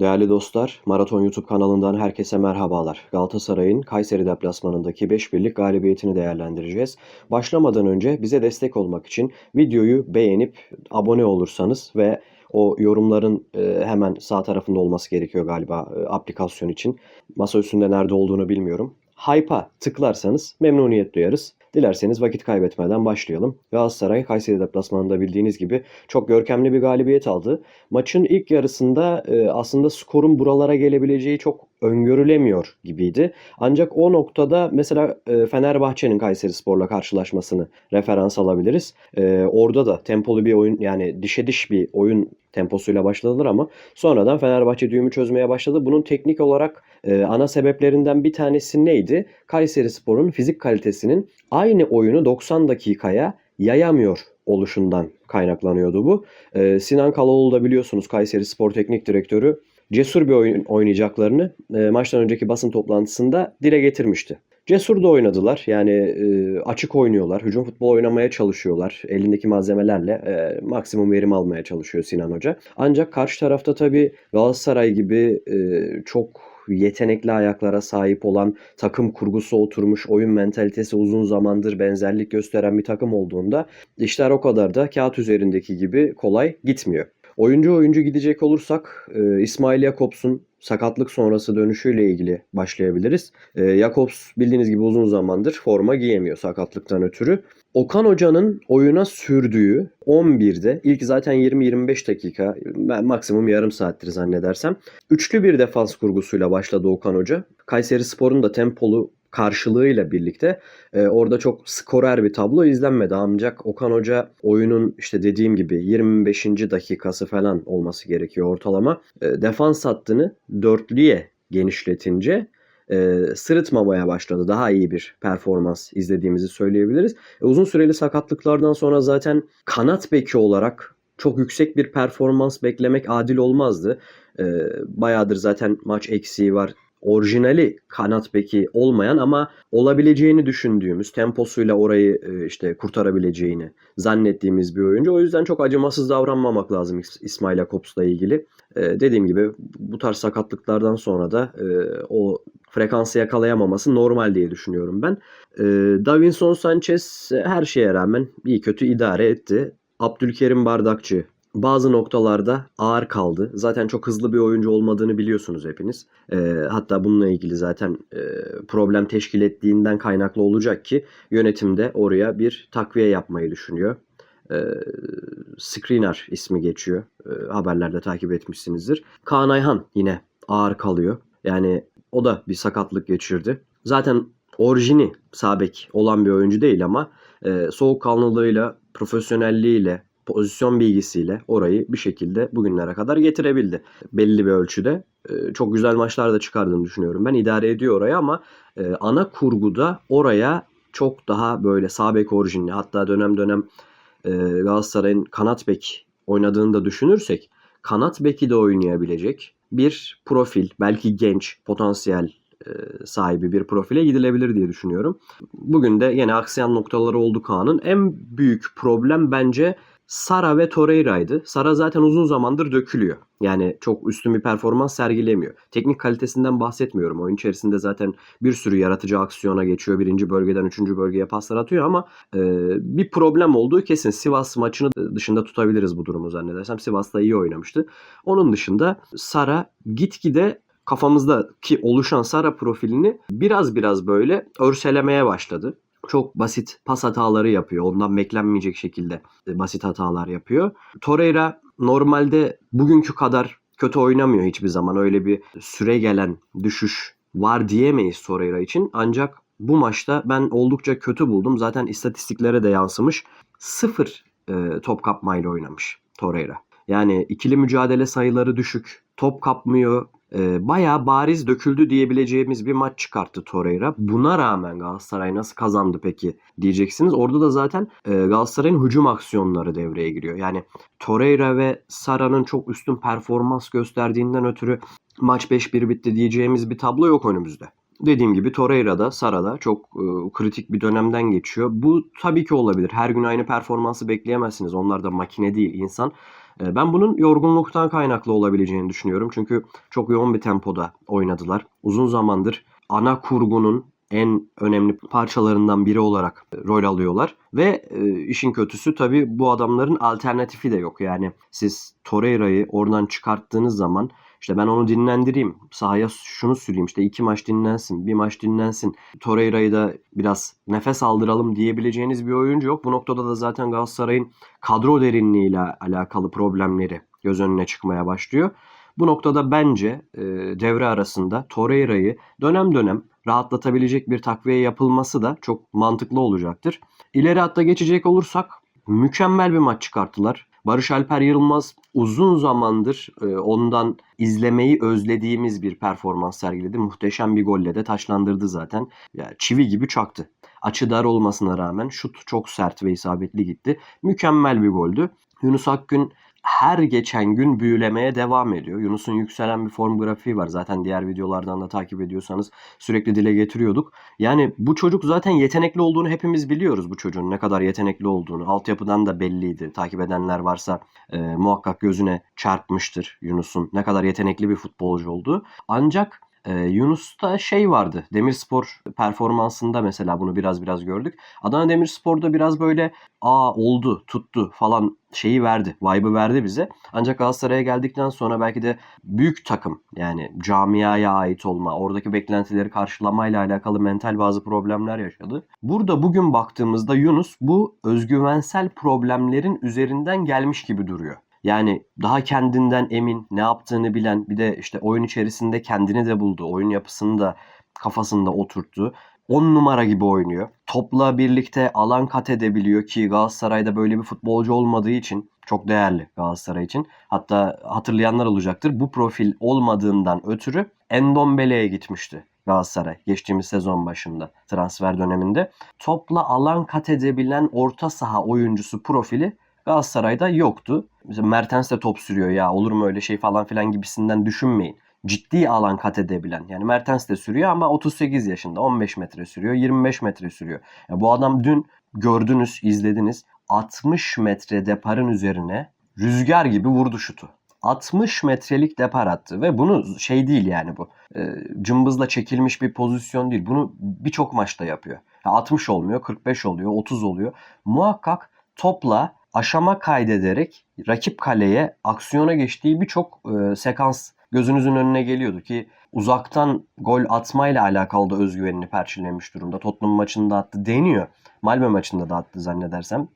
Değerli dostlar, Maraton YouTube kanalından herkese merhabalar. Galatasaray'ın Kayseri deplasmanındaki 5 birlik galibiyetini değerlendireceğiz. Başlamadan önce bize destek olmak için videoyu beğenip abone olursanız ve o yorumların e, hemen sağ tarafında olması gerekiyor galiba e, aplikasyon için. Masa üstünde nerede olduğunu bilmiyorum. Hype'a tıklarsanız memnuniyet duyarız. Dilerseniz vakit kaybetmeden başlayalım. Galatasaray Kayseri deplasmanında bildiğiniz gibi çok görkemli bir galibiyet aldı. Maçın ilk yarısında e, aslında skorun buralara gelebileceği çok öngörülemiyor gibiydi. Ancak o noktada mesela e, Fenerbahçe'nin Kayseri Spor'la karşılaşmasını referans alabiliriz. E, orada da tempolu bir oyun yani dişe diş bir oyun temposuyla başladılar ama sonradan Fenerbahçe düğümü çözmeye başladı. Bunun teknik olarak e, ana sebeplerinden bir tanesi neydi? Kayseri Spor'un fizik kalitesinin aynı oyunu 90 dakikaya yayamıyor oluşundan kaynaklanıyordu bu. E, Sinan Kalaoğlu da biliyorsunuz Kayseri Spor Teknik Direktörü cesur bir oyun oynayacaklarını e, maçtan önceki basın toplantısında dile getirmişti. Cesur da oynadılar. Yani e, açık oynuyorlar. Hücum futbol oynamaya çalışıyorlar. Elindeki malzemelerle e, maksimum verim almaya çalışıyor Sinan Hoca. Ancak karşı tarafta tabii Galatasaray gibi e, çok yetenekli ayaklara sahip olan takım kurgusu oturmuş oyun mentalitesi uzun zamandır benzerlik gösteren bir takım olduğunda işler o kadar da kağıt üzerindeki gibi kolay gitmiyor. Oyuncu oyuncu gidecek olursak e, İsmail Jakobs'un sakatlık sonrası dönüşüyle ilgili başlayabiliriz. E, Jakobs bildiğiniz gibi uzun zamandır forma giyemiyor sakatlıktan ötürü. Okan Hoca'nın oyuna sürdüğü 11'de ilk zaten 20-25 dakika maksimum yarım saattir zannedersem. Üçlü bir defans kurgusuyla başladı Okan Hoca. Kayseri Spor'un da tempolu karşılığıyla birlikte e, orada çok skorer bir tablo izlenmedi. Ancak Okan Hoca oyunun işte dediğim gibi 25. dakikası falan olması gerekiyor ortalama. E, defans hattını dörtlüye genişletince e, sırıtmamaya başladı. Daha iyi bir performans izlediğimizi söyleyebiliriz. E, uzun süreli sakatlıklardan sonra zaten kanat beki olarak çok yüksek bir performans beklemek adil olmazdı. E, bayağıdır zaten maç eksiği var orijinali kanat beki olmayan ama olabileceğini düşündüğümüz temposuyla orayı e, işte kurtarabileceğini zannettiğimiz bir oyuncu. O yüzden çok acımasız davranmamak lazım İsmail Jakobs'la ilgili. E, dediğim gibi bu tarz sakatlıklardan sonra da e, o frekansı yakalayamaması normal diye düşünüyorum ben. Davinson Sanchez her şeye rağmen iyi kötü idare etti. Abdülkerim Bardakçı bazı noktalarda ağır kaldı. Zaten çok hızlı bir oyuncu olmadığını biliyorsunuz hepiniz. E, hatta bununla ilgili zaten e, problem teşkil ettiğinden kaynaklı olacak ki yönetimde oraya bir takviye yapmayı düşünüyor. E, Screener ismi geçiyor. E, haberlerde takip etmişsinizdir. Kaan Ayhan yine ağır kalıyor. Yani o da bir sakatlık geçirdi. Zaten orijini sabek olan bir oyuncu değil ama e, soğukkanlılığıyla, profesyonelliğiyle, pozisyon bilgisiyle orayı bir şekilde bugünlere kadar getirebildi. Belli bir ölçüde. Ee, çok güzel maçlar da çıkardığını düşünüyorum. Ben idare ediyor orayı ama e, ana kurguda oraya çok daha böyle sağ bek orijinli hatta dönem dönem e, Galatasaray'ın kanat bek oynadığını da düşünürsek kanat beki de oynayabilecek bir profil belki genç potansiyel e, sahibi bir profile gidilebilir diye düşünüyorum. Bugün de yine aksayan noktaları oldu Kaan'ın. En büyük problem bence Sara ve Torreira'ydı. Sara zaten uzun zamandır dökülüyor. Yani çok üstün bir performans sergilemiyor. Teknik kalitesinden bahsetmiyorum. Oyun içerisinde zaten bir sürü yaratıcı aksiyona geçiyor. Birinci bölgeden üçüncü bölgeye paslar atıyor ama e, bir problem olduğu kesin. Sivas maçını dışında tutabiliriz bu durumu zannedersem. Sivas'ta iyi oynamıştı. Onun dışında Sara gitgide kafamızdaki oluşan Sara profilini biraz biraz böyle örselemeye başladı çok basit pas hataları yapıyor. Ondan beklenmeyecek şekilde e, basit hatalar yapıyor. Torreira normalde bugünkü kadar kötü oynamıyor hiçbir zaman. Öyle bir süre gelen düşüş var diyemeyiz Torreira için. Ancak bu maçta ben oldukça kötü buldum. Zaten istatistiklere de yansımış. Sıfır e, top kapmayla oynamış Torreira. Yani ikili mücadele sayıları düşük. Top kapmıyor, e, bayağı bariz döküldü diyebileceğimiz bir maç çıkarttı Torreira. Buna rağmen Galatasaray nasıl kazandı peki diyeceksiniz. Orada da zaten e, Galatasaray'ın hücum aksiyonları devreye giriyor. Yani Torreira ve Sara'nın çok üstün performans gösterdiğinden ötürü maç 5-1 bitti diyeceğimiz bir tablo yok önümüzde. Dediğim gibi Torreira'da, Sara'da çok e, kritik bir dönemden geçiyor. Bu tabii ki olabilir. Her gün aynı performansı bekleyemezsiniz. Onlar da makine değil, insan. E, Ben bunun yorgunluktan kaynaklı olabileceğini düşünüyorum. Çünkü çok yoğun bir tempoda oynadılar. Uzun zamandır ana kurgunun en önemli parçalarından biri olarak e, rol alıyorlar. Ve e, işin kötüsü tabii bu adamların alternatifi de yok. Yani siz Torreira'yı oradan çıkarttığınız zaman işte ben onu dinlendireyim. Sahaya şunu süreyim. işte iki maç dinlensin. Bir maç dinlensin. Torreira'yı da biraz nefes aldıralım diyebileceğiniz bir oyuncu yok. Bu noktada da zaten Galatasaray'ın kadro derinliğiyle alakalı problemleri göz önüne çıkmaya başlıyor. Bu noktada bence e, devre arasında Torreira'yı dönem dönem rahatlatabilecek bir takviye yapılması da çok mantıklı olacaktır. İleri hatta geçecek olursak mükemmel bir maç çıkarttılar. Barış Alper Yılmaz uzun zamandır e, ondan izlemeyi özlediğimiz bir performans sergiledi. Muhteşem bir golle de taşlandırdı zaten. Ya, çivi gibi çaktı. Açı dar olmasına rağmen şut çok sert ve isabetli gitti. Mükemmel bir goldü. Yunus Akgün her geçen gün büyülemeye devam ediyor. Yunus'un yükselen bir form grafiği var. Zaten diğer videolardan da takip ediyorsanız sürekli dile getiriyorduk. Yani bu çocuk zaten yetenekli olduğunu hepimiz biliyoruz bu çocuğun ne kadar yetenekli olduğunu. Altyapıdan da belliydi. Takip edenler varsa e, muhakkak gözüne çarpmıştır Yunus'un ne kadar yetenekli bir futbolcu olduğu. Ancak ee, Yunus'ta şey vardı. Demirspor performansında mesela bunu biraz biraz gördük. Adana Demirspor'da biraz böyle aa oldu, tuttu falan şeyi verdi. Vibe'ı verdi bize. Ancak Galatasaray'a geldikten sonra belki de büyük takım yani camiaya ait olma, oradaki beklentileri karşılamayla alakalı mental bazı problemler yaşadı. Burada bugün baktığımızda Yunus bu özgüvensel problemlerin üzerinden gelmiş gibi duruyor. Yani daha kendinden emin, ne yaptığını bilen, bir de işte oyun içerisinde kendini de buldu. Oyun yapısını da kafasında oturttu. 10 numara gibi oynuyor. Topla birlikte alan kat edebiliyor ki Galatasaray'da böyle bir futbolcu olmadığı için çok değerli Galatasaray için. Hatta hatırlayanlar olacaktır. Bu profil olmadığından ötürü Endombele'ye gitmişti Galatasaray geçtiğimiz sezon başında transfer döneminde. Topla alan kat edebilen orta saha oyuncusu profili Galatasaray'da yoktu. Mesela Mertens de top sürüyor ya olur mu öyle şey falan filan gibisinden düşünmeyin. Ciddi alan kat edebilen. Yani Mertens de sürüyor ama 38 yaşında 15 metre sürüyor 25 metre sürüyor. Ya bu adam dün gördünüz izlediniz 60 metre deparın üzerine rüzgar gibi vurdu şutu. 60 metrelik depar attı ve bunu şey değil yani bu. E, cımbızla çekilmiş bir pozisyon değil. Bunu birçok maçta yapıyor. 60 olmuyor, 45 oluyor, 30 oluyor. Muhakkak topla aşama kaydederek rakip kaleye aksiyona geçtiği birçok e, sekans gözünüzün önüne geliyordu ki uzaktan gol atmayla alakalı da özgüvenini perçinlemiş durumda. Tottenham maçında attı deniyor. Malmö maçında da attı zannedersem.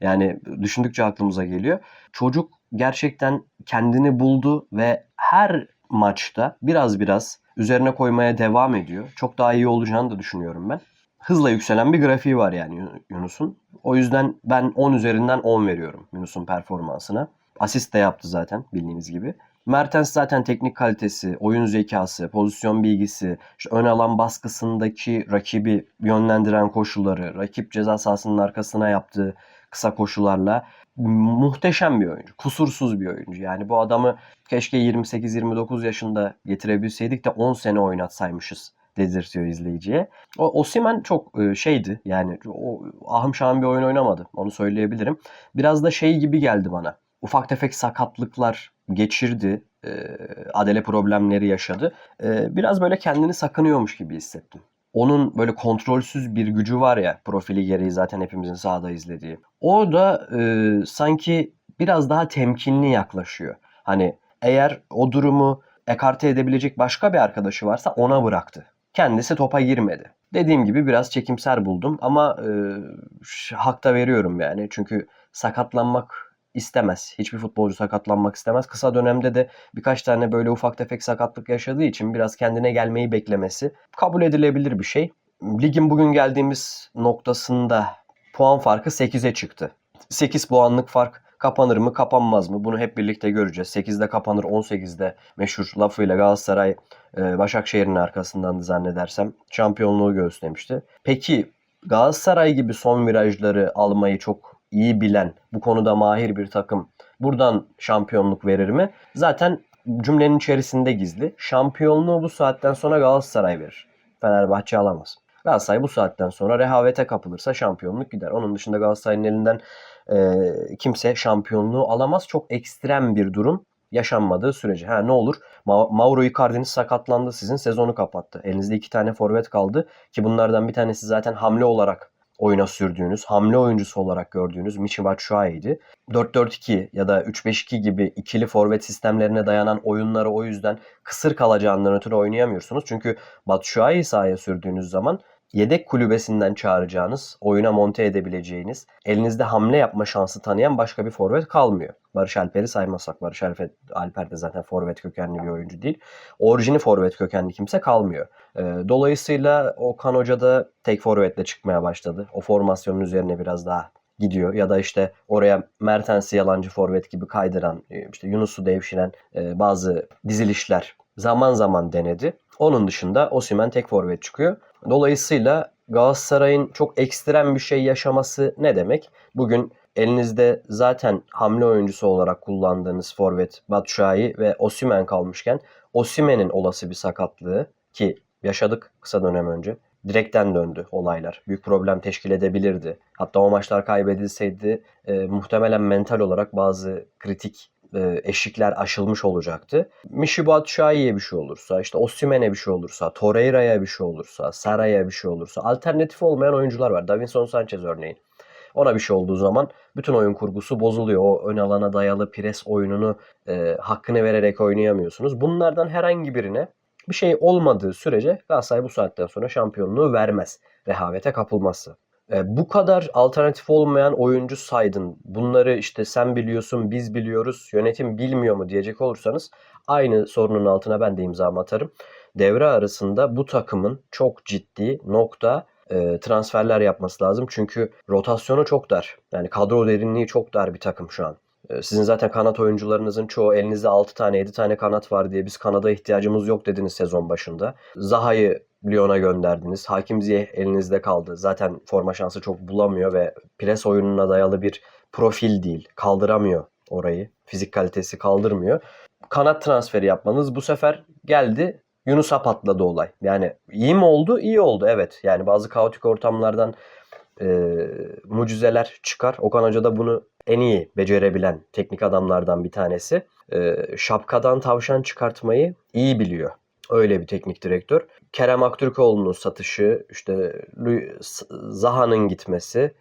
Yani düşündükçe aklımıza geliyor. Çocuk gerçekten kendini buldu ve her maçta biraz biraz üzerine koymaya devam ediyor. Çok daha iyi olacağını da düşünüyorum ben hızla yükselen bir grafiği var yani Yunus'un. O yüzden ben 10 üzerinden 10 veriyorum Yunus'un performansına. Asist de yaptı zaten bildiğiniz gibi. Mertens zaten teknik kalitesi, oyun zekası, pozisyon bilgisi, işte ön alan baskısındaki rakibi yönlendiren koşulları, rakip ceza sahasının arkasına yaptığı kısa koşularla muhteşem bir oyuncu. Kusursuz bir oyuncu. Yani bu adamı keşke 28-29 yaşında getirebilseydik de 10 sene oynatsaymışız dedirtiyor izleyiciye. O Osimen çok e, şeydi yani o ahım şahım bir oyun oynamadı. Onu söyleyebilirim. Biraz da şey gibi geldi bana. Ufak tefek sakatlıklar geçirdi. E, adele problemleri yaşadı. E, biraz böyle kendini sakınıyormuş gibi hissettim. Onun böyle kontrolsüz bir gücü var ya profili gereği zaten hepimizin sahada izlediği. O da e, sanki biraz daha temkinli yaklaşıyor. Hani eğer o durumu ekarte edebilecek başka bir arkadaşı varsa ona bıraktı. Kendisi topa girmedi. Dediğim gibi biraz çekimser buldum ama e, hakta veriyorum yani. Çünkü sakatlanmak istemez. Hiçbir futbolcu sakatlanmak istemez. Kısa dönemde de birkaç tane böyle ufak tefek sakatlık yaşadığı için biraz kendine gelmeyi beklemesi kabul edilebilir bir şey. Ligin bugün geldiğimiz noktasında puan farkı 8'e çıktı. 8 puanlık fark kapanır mı kapanmaz mı bunu hep birlikte göreceğiz. 8'de kapanır 18'de meşhur lafıyla Galatasaray e, Başakşehir'in arkasından zannedersem şampiyonluğu göğüslemişti. Peki Galatasaray gibi son virajları almayı çok iyi bilen, bu konuda mahir bir takım buradan şampiyonluk verir mi? Zaten cümlenin içerisinde gizli. Şampiyonluğu bu saatten sonra Galatasaray verir. Fenerbahçe alamaz. Galatasaray bu saatten sonra rehavete kapılırsa şampiyonluk gider. Onun dışında Galatasaray'ın elinden e, kimse şampiyonluğu alamaz. Çok ekstrem bir durum yaşanmadığı sürece. Ha ne olur? Ma- Mauro Icardi'niz sakatlandı sizin sezonu kapattı. Elinizde iki tane forvet kaldı ki bunlardan bir tanesi zaten hamle olarak oyuna sürdüğünüz, hamle oyuncusu olarak gördüğünüz Michy Batshuayi'ydi. 4-4-2 ya da 3-5-2 gibi ikili forvet sistemlerine dayanan oyunları o yüzden kısır kalacağından ötürü oynayamıyorsunuz. Çünkü Batshuayi'yi sahaya sürdüğünüz zaman yedek kulübesinden çağıracağınız, oyuna monte edebileceğiniz, elinizde hamle yapma şansı tanıyan başka bir forvet kalmıyor. Barış Alper'i saymazsak, Barış Alper, Alper de zaten forvet kökenli bir oyuncu değil. Orijini forvet kökenli kimse kalmıyor. Ee, dolayısıyla Okan Hoca da tek forvetle çıkmaya başladı. O formasyonun üzerine biraz daha gidiyor ya da işte oraya Mertens'i yalancı forvet gibi kaydıran, e, işte Yunus'u devşiren e, bazı dizilişler zaman zaman denedi. Onun dışında Osimhen tek forvet çıkıyor. Dolayısıyla Galatasaray'ın çok ekstrem bir şey yaşaması ne demek? Bugün elinizde zaten hamle oyuncusu olarak kullandığınız forvet Batshuayi ve Osimhen kalmışken Osimhen'in olası bir sakatlığı ki yaşadık kısa dönem önce. Direkten döndü olaylar. Büyük problem teşkil edebilirdi. Hatta o maçlar kaybedilseydi e, muhtemelen mental olarak bazı kritik eşikler aşılmış olacaktı. Michy Batshuayi'ye bir şey olursa, işte Osimhen'e bir şey olursa, Torreira'ya bir şey olursa, Sara'ya bir şey olursa, alternatif olmayan oyuncular var. Davinson Sanchez örneğin. Ona bir şey olduğu zaman bütün oyun kurgusu bozuluyor. O ön alana dayalı pres oyununu e, hakkını vererek oynayamıyorsunuz. Bunlardan herhangi birine bir şey olmadığı sürece Galatasaray bu saatten sonra şampiyonluğu vermez. Rehavete kapılması. E, bu kadar alternatif olmayan oyuncu saydın. Bunları işte sen biliyorsun, biz biliyoruz, yönetim bilmiyor mu diyecek olursanız aynı sorunun altına ben de imza atarım. Devre arasında bu takımın çok ciddi nokta e, transferler yapması lazım. Çünkü rotasyonu çok dar. Yani kadro derinliği çok dar bir takım şu an. E, sizin zaten kanat oyuncularınızın çoğu elinizde 6 tane 7 tane kanat var diye biz kanada ihtiyacımız yok dediniz sezon başında. Zaha'yı Lyon'a gönderdiniz. Hakim Ziyeh elinizde kaldı. Zaten forma şansı çok bulamıyor ve pres oyununa dayalı bir profil değil. Kaldıramıyor orayı. Fizik kalitesi kaldırmıyor. Kanat transferi yapmanız bu sefer geldi Yunus'a patladı olay. Yani iyi mi oldu? İyi oldu evet. Yani bazı kaotik ortamlardan e, mucizeler çıkar. Okan Hoca da bunu en iyi becerebilen teknik adamlardan bir tanesi. E, şapkadan tavşan çıkartmayı iyi biliyor. Öyle bir teknik direktör. Kerem Aktürkoğlu'nun satışı, işte Zaha'nın gitmesi,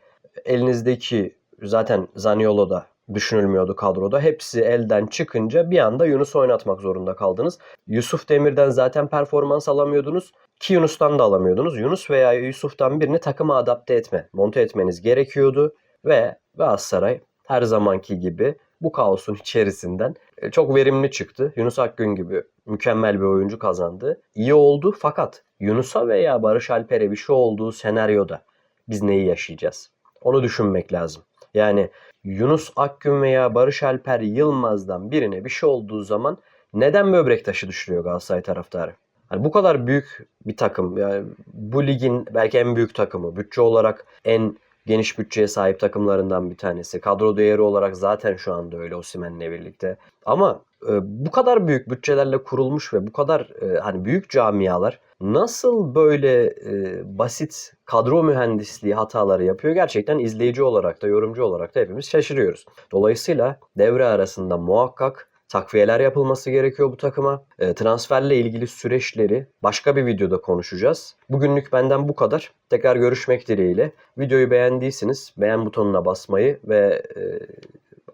elinizdeki zaten Zaniolo da düşünülmüyordu kadroda. Hepsi elden çıkınca bir anda Yunus oynatmak zorunda kaldınız. Yusuf Demir'den zaten performans alamıyordunuz. Ki Yunus'tan da alamıyordunuz. Yunus veya Yusuf'tan birini takıma adapte etme, monte etmeniz gerekiyordu. Ve Galatasaray her zamanki gibi bu kaosun içerisinden çok verimli çıktı. Yunus Akgün gibi mükemmel bir oyuncu kazandı. İyi oldu fakat Yunus'a veya Barış Alper'e bir şey olduğu senaryoda biz neyi yaşayacağız? Onu düşünmek lazım. Yani Yunus Akgün veya Barış Alper Yılmaz'dan birine bir şey olduğu zaman neden böbrek taşı düşürüyor Galatasaray taraftarı? Yani bu kadar büyük bir takım, yani bu ligin belki en büyük takımı, bütçe olarak en geniş bütçeye sahip takımlarından bir tanesi. Kadro değeri olarak zaten şu anda öyle Osimhen'le birlikte. Ama e, bu kadar büyük bütçelerle kurulmuş ve bu kadar e, hani büyük camialar nasıl böyle e, basit kadro mühendisliği hataları yapıyor gerçekten izleyici olarak da yorumcu olarak da hepimiz şaşırıyoruz. Dolayısıyla devre arasında muhakkak takviyeler yapılması gerekiyor bu takıma. E, transferle ilgili süreçleri başka bir videoda konuşacağız. Bugünlük benden bu kadar. Tekrar görüşmek dileğiyle. Videoyu beğendiyseniz beğen butonuna basmayı ve e,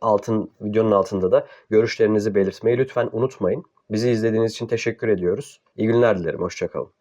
altın videonun altında da görüşlerinizi belirtmeyi lütfen unutmayın. Bizi izlediğiniz için teşekkür ediyoruz. İyi günler dilerim. Hoşçakalın.